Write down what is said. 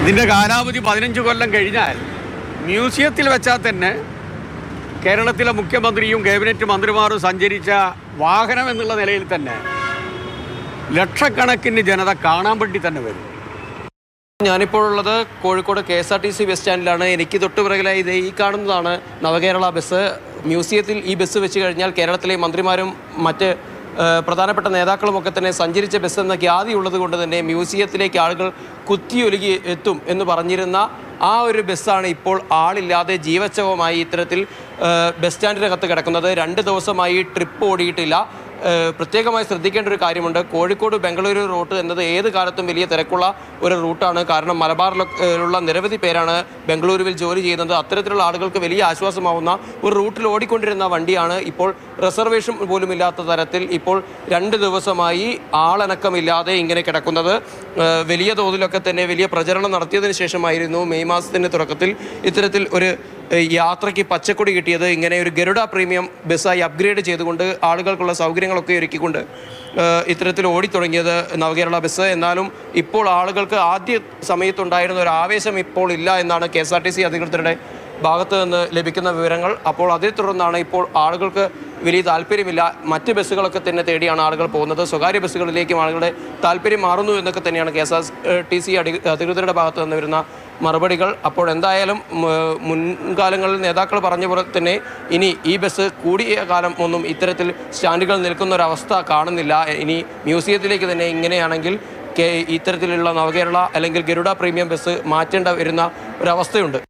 ഇതിന്റെ കാലാവധി പതിനഞ്ച് കൊല്ലം കഴിഞ്ഞാൽ മ്യൂസിയത്തിൽ വെച്ചാൽ തന്നെ കേരളത്തിലെ മുഖ്യമന്ത്രിയും ക്യാബിനറ്റ് മന്ത്രിമാരും സഞ്ചരിച്ച വാഹനം എന്നുള്ള നിലയിൽ തന്നെ ലക്ഷക്കണക്കിന് ജനത കാണാൻ വേണ്ടി തന്നെ വരും. ഞാനിപ്പോൾ ഉള്ളത് Kozhikode K S R T C bus സ്റ്റാൻഡിലാണ്. എനിക്ക് തൊട്ട് പിറകിലായി ഈ കാണുന്നതാണ് നവകേരള ബസ്. മ്യൂസിയത്തിൽ ഈ ബസ് വെച്ച് കഴിഞ്ഞാൽ കേരളത്തിലെ മന്ത്രിമാരും മറ്റ് പ്രധാനപ്പെട്ട നേതാക്കളുമൊക്കെ തന്നെ സഞ്ചരിച്ച ബസ് എന്ന ഖ്യാതി ഉള്ളത് കൊണ്ട് തന്നെ മ്യൂസിയത്തിലേക്ക് ആളുകൾ കുത്തിയൊലുകി എത്തും എന്ന് പറഞ്ഞിരുന്ന ആ ഒരു ബസ്സാണ് ഇപ്പോൾ ആളില്ലാതെ ജീവച്ഛവമായി ഇത്തരത്തിൽ ബസ് സ്റ്റാൻഡിനകത്ത് കിടക്കുന്നത്. രണ്ട് ദിവസമായി ട്രിപ്പ് ഓടിയിട്ടില്ല. പ്രത്യേകമായി ശ്രദ്ധിക്കേണ്ട ഒരു കാര്യമുണ്ട്. കോഴിക്കോട് ബംഗളൂരു റൂട്ട് എന്നത് ഏത് കാലത്തും വലിയ തിരക്കുള്ള ഒരു റൂട്ടാണ്. കാരണം മലബാറിലുള്ള നിരവധി പേരാണ് ബംഗളൂരുവിൽ ജോലി ചെയ്യുന്നത്. അത്തരത്തിലുള്ള ആളുകൾക്ക് വലിയ ആശ്വാസമാവുന്ന ഒരു റൂട്ടിൽ ഓടിക്കൊണ്ടിരുന്ന വണ്ടിയാണ് ഇപ്പോൾ റിസർവേഷൻ പോലും ഇല്ലാത്ത തരത്തിൽ ഇപ്പോൾ രണ്ട് ദിവസമായി ആളനക്കമില്ലാതെ ഇങ്ങനെ കിടക്കുന്നത്. വലിയ തോതിലൊക്കെ തന്നെ വലിയ പ്രചരണം നടത്തിയതിന് ശേഷമായിരുന്നു മെയ് മാസത്തിന്റെ തുടക്കത്തിൽ ഇത്തരത്തിൽ ഒരു യാത്രയ്ക്ക് പച്ചക്കൊടി കിട്ടിയത് ഇങ്ങനെ ഒരു ഗരുഡ പ്രീമിയം ബസ്സായി അപ്ഗ്രേഡ് ചെയ്തുകൊണ്ട് ആളുകൾക്കുള്ള സൗകര്യങ്ങളൊക്കെ ഒരുക്കിക്കൊണ്ട് ഇത്തരത്തിൽ ഓടിത്തുടങ്ങിയത് നവകേരള ബസ്. എന്നാലും ഇപ്പോൾ ആളുകൾക്ക് ആദ്യ സമയത്തുണ്ടായിരുന്ന ഒരു ആവേശം ഇപ്പോൾ ഇല്ല എന്നാണ് K S R T C അധികൃതരുടെ ഭാഗത്ത് നിന്ന് ലഭിക്കുന്ന വിവരങ്ങൾ അപ്പോൾ അതേ തുടർന്നാണ് ഇപ്പോൾ ആളുകൾക്ക് വലിയ താല്പര്യമില്ല. മറ്റ് ബസ്സുകളൊക്കെ തന്നെ തേടിയാണ് ആളുകൾ പോകുന്നത്. സ്വകാര്യ ബസ്സുകളിലേക്കും ആളുകളുടെ താല്പര്യം മാറുന്നു എന്നൊക്കെ തന്നെയാണ് K S R T C അധികൃതരുടെ ഭാഗത്ത് നിന്ന് വരുന്ന മറുപടികൾ. അപ്പോൾ എന്തായാലും മുൻകാലങ്ങളിൽ നേതാക്കൾ പറഞ്ഞ പോലെ തന്നെ ഇനി ഈ ബസ് കൂടിയ കാലം ഒന്നും ഇത്തരത്തിൽ സ്റ്റാൻഡുകൾ നിൽക്കുന്ന ഒരവസ്ഥ കാണുന്നില്ല. ഇനി മ്യൂസിയത്തിലേക്ക് തന്നെ ഇങ്ങനെയാണെങ്കിൽ കെ ഇത്തരത്തിലുള്ള നവകേരള അല്ലെങ്കിൽ ഗരുഡ പ്രീമിയം ബസ് മാറ്റേണ്ട വരുന്ന ഒരവസ്ഥയുണ്ട്